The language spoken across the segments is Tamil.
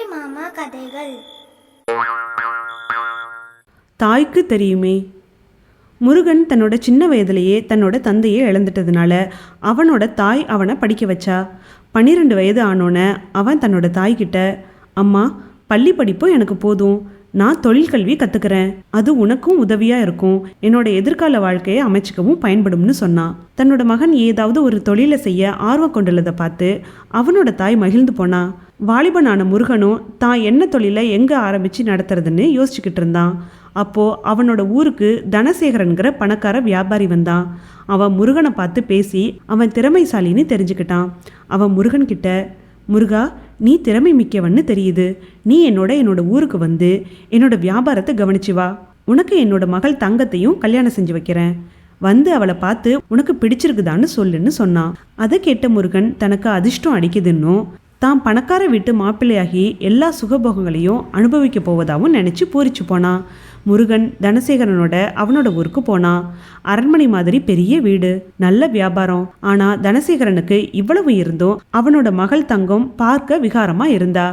அம்புலி மாமா கதைகள். தாய்க்கு தெரியுமே. முருகன் தன்னோட சின்ன வயதிலேயே தன்னோட தந்தையை இழந்துட்டதுனால அவனோட தாய் அவனை படிக்க வச்சா. பன்னிரெண்டு வயது ஆனோன்னே அவன் தன்னோட தாய்கிட்ட அம்மா பள்ளி படிப்பு எனக்கு போதும். நான் தொழில் கல்வி கற்றுக்கிறேன் அது உனக்கும் உதவியாக இருக்கும். என்னோட எதிர்கால வாழ்க்கையை அமைச்சிக்கவும் பயன்படும்னு சொன்னான் தன்னோட மகன் ஏதாவது ஒரு தொழிலை செய்ய ஆர்வம் கொண்டுள்ளதை பார்த்து அவனோட தாய் மகிழ்ந்து போனா. வாலிபனான முருகனும் தான் என்ன தொழிலை எங்கே ஆரம்பித்து நடத்துறதுன்னு யோசிச்சுக்கிட்டு இருந்தான். அப்போது அவனோட ஊருக்கு தனசேகரன்கிற பணக்கார வியாபாரி வந்தான். அவன் முருகனை பார்த்து பேசி அவன் திறமைசாலின்னு தெரிஞ்சுக்கிட்டான். அவன் முருகன்கிட்ட முருகா நீ திறமை மிக்கவன்னு தெரியுது. நீ என்னோட என்னோட ஊருக்கு வந்து என்னோட வியாபாரத்தை கவனிச்சு வா. உனக்கு என்னோட மகள் தங்கத்தையும் கல்யாணம் செஞ்சு வைக்கிறேன். வந்து அவளை பார்த்து உனக்கு பிடிச்சிருக்குதான்னு சொல்லுன்னு சொன்னான். அதை கேட்ட முருகன் தனக்கு அதிர்ஷ்டம் அடிக்குதுன்னும் தான் பணக்கார வீட்டு மாப்பிள்ளையாகி எல்லா சுகபோகங்களையும் அனுபவிக்க போவதாகவும் நினச்சி பூரிச்சு போனான் முருகன் தனசேகரனோட அவனோட ஊருக்கு போனான் அரண்மனை மாதிரி பெரிய வீடு நல்ல வியாபாரம். ஆனா தனசேகரனுக்கு இவ்வளவு இருந்தும் அவனோட மகள் தங்கம் பார்க்க விகாரமா இருந்தா.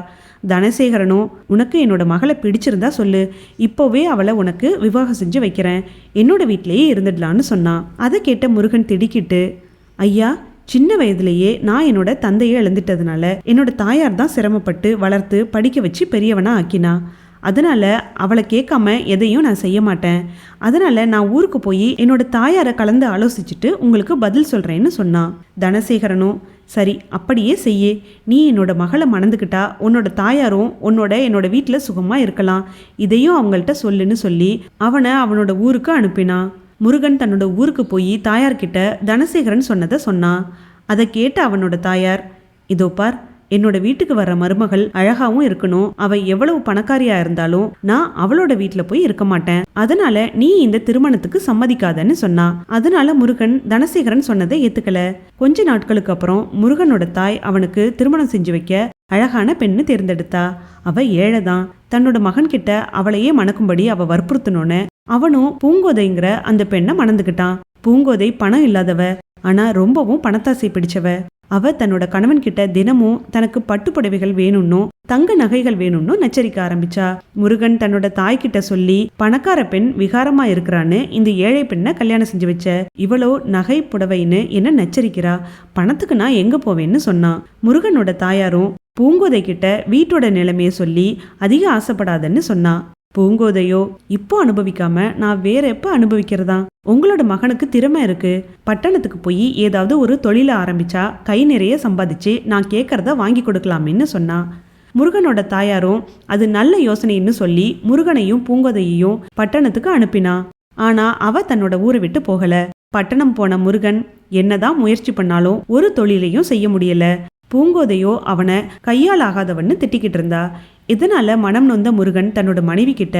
தனசேகரனும் உனக்கு என்னோட மகளை பிடிச்சிருந்தா சொல்லு. இப்போவே அவளை உனக்கு விவாகம் செஞ்சு வைக்கிறேன். என்னோட வீட்டிலேயே இருந்துடலான்னு சொன்னான் அதை கேட்ட முருகன் திடுக்கிட்டு ஐயா சின்ன வயதிலேயே நான் என்னோட தந்தையை இழந்துட்டதுனால என்னோட தாயார் தான் சிரமப்பட்டு வளர்த்து படிக்க வச்சு பெரியவனா ஆக்கினா. அதனால அவளை கேட்காம எதையும் நான் செய்ய மாட்டேன். அதனால நான் ஊருக்கு போய் என்னோட தாயாரை கலந்து ஆலோசிச்சுட்டு உங்களுக்கு பதில் சொல்றேன்னு சொன்னான் தனசேகரனும் சரி அப்படியே செய்யே. நீ என்னோட மகளை மணந்துக்கிட்டா உன்னோட தாயாரும் உன்னோட என்னோட வீட்டில் சுகமாக இருக்கலாம். இதையும் அவங்கள்ட்ட சொல்லுன்னு சொல்லி அவனை அவனோட ஊருக்கு அனுப்பினான் முருகன் தன்னோட ஊருக்கு போய் தாயார்கிட்ட தனசேகரன் சொன்னதை சொன்னான் அதை கேட்ட அவனோட தாயார் இதோ பார் என்னோட வீட்டுக்கு வர்ற மருமகள் அழகாவும் இருக்கணும். அவ எவ்வளவு பணக்காரியா இருந்தாலும் நான் அவளோட வீட்டுல போய் இருக்க மாட்டேன். அதனால நீ இந்த திருமணத்துக்கு சம்மதிக்காதன்னு சொன்னா. அதனால முருகன் தனசேகரன் சொன்னதை ஏத்துக்கல. கொஞ்ச நாட்களுக்கு அப்புறம் முருகனோட தாய் அவனுக்கு திருமணம் செஞ்சு வைக்க அழகான பெண்ணு தேர்ந்தெடுத்தா. அவ ஏழைதான். தன்னோட மகன் கிட்ட அவளையே மணக்கும்படி அவ வற்புறுத்தணும்னு அவனும் பூங்கோதைங்கிற அந்த பெண்ணை மணந்துக்கிட்டான். பூங்கோதை பணம் இல்லாதவ ஆனா ரொம்பவும் பணத்தாசை பிடிச்சவ. அவ தன்னோட கணவன் கிட்ட தினமும் தனக்கு பட்டுப்புடவைகள் வேணும்னும் தங்க நகைகள் வேணும்னு நச்சரிக்க ஆரம்பிச்சா. முருகன் தன்னோட தாய்கிட்ட சொல்லி பணக்கார பெண் விகாரமா இருக்கிறான்னு இந்த ஏழை பெண்ணை கல்யாணம் செஞ்சு வச்ச. இவளோ நகை புடவைன்னு என்ன நச்சரிக்கிறா? பணத்துக்கு நான் எங்க போவேன்னு சொன்னான் முருகனோட தாயாரும் பூங்கோதை கிட்ட வீட்டோட நிலைமையை சொல்லி அதிக ஆசைப்படாதன்னு சொன்னா. பூங்கோதையோ இப்போ அனுபவிக்காம நான் வேற எப்ப அனுபவிக்கிறதா? உங்களோட மகனுக்கு திறமை இருக்கு. பட்டணத்துக்கு போய் ஏதாவது ஒரு தொழிலை ஆரம்பிச்சா கை நிறைய சம்பாதிச்சு நான் கேட்கறத வாங்கி கொடுக்கலாமேன்னு சொன்னா. முருகனோட தாயாரும் அது நல்ல யோசனைன்னு சொல்லி முருகனையும் பூங்கோதையையும் பட்டணத்துக்கு அனுப்பினா. ஆனா அவ தன்னோட ஊரை விட்டு போகல. பட்டணம் போன முருகன் என்னதான் முயற்சி பண்ணாலும் ஒரு தொழிலையும் செய்ய முடியல. பூங்கோதையோ அவனை கையால் ஆகாதவன்னு திட்டிக்கிட்டு இருந்தா. இதனால மனம் நொந்த முருகன் தன்னோட மனைவி கிட்ட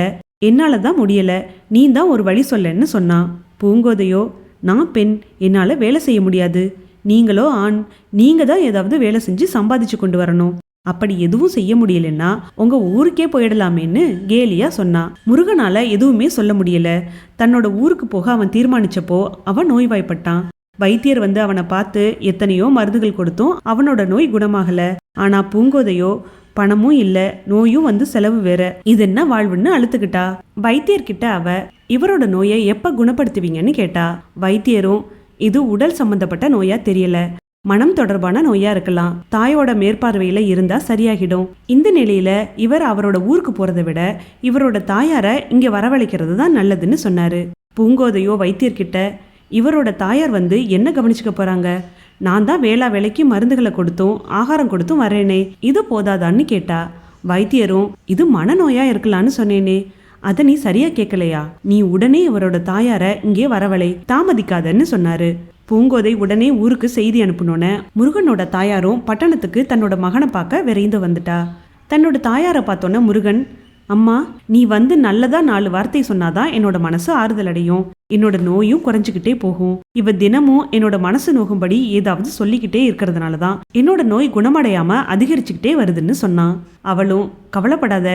என்னால தான் முடியல நீ தான் ஒரு வழி சொல்லன்னு சொன்னான். பூங்கோதையோ நான் பெண் என்னால வேலை செய்ய முடியாது. நீங்களோ ஆண் நீங்க தான் ஏதாவது வேலை செஞ்சு சம்பாதிச்சு கொண்டு வரணும். அப்படி எதுவும் செய்ய முடியலன்னா உங்க ஊருக்கே போயிடலாமேன்னு கேலியா சொன்னான் முருகனால எதுவுமே சொல்ல முடியல. தன்னோட ஊருக்கு போக அவன் தீர்மானிச்சப்போ அவன் நோய்வாய்ப்பட்டான். வைத்தியர் வந்து அவனை பார்த்து எத்தனையோ மருந்துகள் கொடுத்தும் அவனோட நோய் குணமாகல. ஆனா பூங்கோதையோ பணமும் இல்ல நோயும் வந்து செலவு வேற. இது என்ன வாழ்வுன்னு அழுத்துக்கிட்டா. வைத்தியர்கிட்ட அவ இவரோட நோயை எப்ப குணப்படுத்துவீங்கன்னு கேட்டா வைத்தியரும் இது உடல் சம்பந்தப்பட்ட நோயா தெரியல. மனம் தொடர்பான நோயா இருக்கலாம். தாயோட மேற்பார்வையில இருந்தா சரியாகிடும். இந்த நிலையில இவர் அவரோட ஊருக்கு போறதை விட இவரோட தாயார இங்க வரவழைக்கிறது தான் நல்லதுன்னு சொன்னாரு. பூங்கோதையோ வைத்தியர்கிட்ட இவரோட தாயார் வந்து என்ன கவனிச்சுக்க போறாங்க? நான் தான் வேளா வேலைக்கு மருந்துகளை கொடுத்தும் ஆகாரம் கொடுத்தும் வரேனே. இது போதாதான்னு கேட்டா வைத்தியரும் இது மனநோயா இருக்கலான்னு சொன்னேனே. அதை நீ சரியா கேட்கலையா நீ உடனே இவரோட தாயார இங்கே வரவழை தாமதிக்காதன்னு சொன்னாரு. பூங்கோதை உடனே ஊருக்கு செய்தி அனுப்பினோன்னே முருகனோட தாயாரும் பட்டணத்துக்கு தன்னோட மகனை பார்க்க விரைந்து வந்துட்டா. தன்னோட தாயாரை பார்த்தோன்னே முருகன் அம்மா நீ வந்து நல்லதா நாலு வார்த்தை சொன்னாதான் என்னோட மனசு ஆறுதல் அடையும் என்னோட நோயும் குறைஞ்சுக்கிட்டே போகும். இவ தினமும் என்னோட மனசு நோகும்படி ஏதாவது சொல்லிக்கிட்டே இருக்கிறதுனால தான் என்னோட நோய் குணமடையாம அதிகரிச்சுக்கிட்டே வருதுன்னு சொன்னான். அவளும் கவலைப்படாத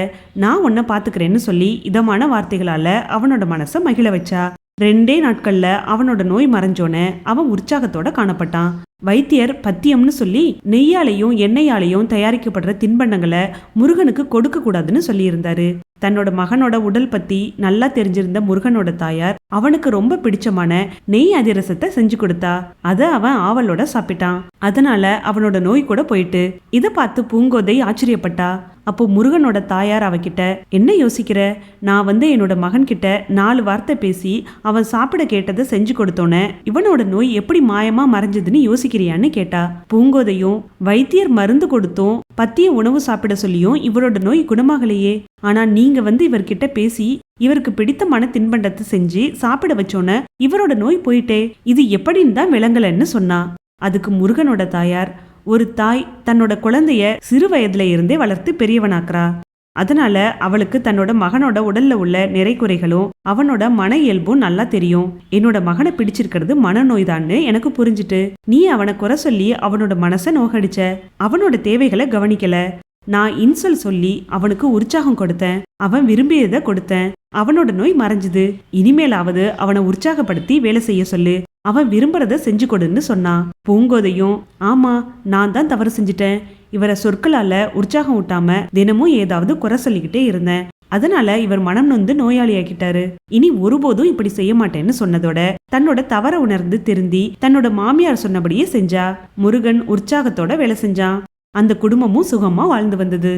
நான் உன்னை பாத்துக்கிறேன்னு சொல்லி இதமான வார்த்தைகளால அவனோட மனசை மகிழ வச்சா. ரெண்டே நாட்கள்ல அவனோட நோய் மறைஞ்சோன அவன் உற்சாகத்தோட காணப்பட்டான். வைத்தியர் பத்தியம்னு சொல்லி நெய்யாலையும் எண்ணெயாலையும் தயாரிக்கப்படுற தின்பண்டங்களை முருகனுக்கு கொடுக்க கூடாதுன்னு சொல்லியிருந்தாரு. தன்னோட மகனோட உடல் பத்தி நல்லா தெரிஞ்சிருந்த முருகனோட தாயார் அவனுக்கு ரொம்ப பிடிச்சமான நெய் அதிரசத்தை செஞ்சு கொடுத்தா அதை அவன் ஆவலோட சாப்பிட்டான். அதனால அவனோட நோய் கூட போயிட்டு இதை பார்த்து பூங்கோதை ஆச்சரியப்பட்டா. அப்போ முருகனோட தாயார் அவகிட்ட என்ன யோசிக்கிற? நான் வந்து என்னோட மகன் கிட்ட நாலு வார்த்தை பேசி அவன் சாப்பிட கேட்டதை செஞ்சு கொடுத்தோன்னே இவனோட நோய் எப்படி மாயமா மறைஞ்சதுன்னு யோசிக்கிறியான்னு கேட்டா பூங்கோதையும் வைத்தியர் மருந்து கொடுத்தும் பத்திய உணவு சாப்பிட சொல்லியும் இவரோட நோய் குணமாகலையே. ஆனா நீங்க வந்து இவர்கிட்ட பேசி இவருக்கு பிடித்தமான தின்பண்டத்தை செஞ்சு சாப்பிட வச்சோன்ன இவரோட நோய் போயிட்டே. இது எப்படின்னு தான் விளங்கலன்னு சொன்னா. அதுக்கு முருகனோட தாயார் ஒரு தாய் தன்னோட குழந்தைய சிறு வயதுல இருந்தே வளர்த்து பெரியவனாக்குறா. அதனால அவளுக்கு தன்னோட மகனோட உடல்ல உள்ள நிறை குறைகளும் அவனோட மன இயல்பும் நல்லா தெரியும். என்னோட மகனை பிடிச்சிருக்கிறது மனநோய்தான்னு எனக்கு புரிஞ்சுட்டு. நீ அவனை குறை சொல்லி அவனோட மனசை நோகடிச்ச. அவனோட தேவைகளை கவனிக்கல. நான் இன்சல் சொல்லி அவனுக்கு உற்சாகம் கொடுத்தேன். அவன் விரும்பியதை கொடுத்தேன். அவனோட நோய் மறைஞ்சுது. இனிமேலாவது அவனை உற்சாகப்படுத்தி வேலை செய்ய சொல்லு. அவன் விரும்புறத செஞ்சு கொடுன்னு சொன்னான். பூங்கோதையும் ஆமா நான் தான் தவறு செஞ்சுட்டேன். இவரை சொற்களால உற்சாகம் ஊட்டாம தினமும் ஏதாவது குறை சொல்லிக்கிட்டே இருந்தேன். அதனால இவர் மனம் நொந்து நோயாளியாக்கிட்டாரு இனி ஒருபோதும் இப்படி செய்ய மாட்டேன்னு சொன்னதோட தன்னோட தவற உணர்ந்து திருந்தி தன்னோட மாமியார் சொன்னபடியே செஞ்சா. முருகன் உற்சாகத்தோட வேலை செஞ்சான். அந்த குடும்பமும் சுகமா வாழ்ந்து வந்தது.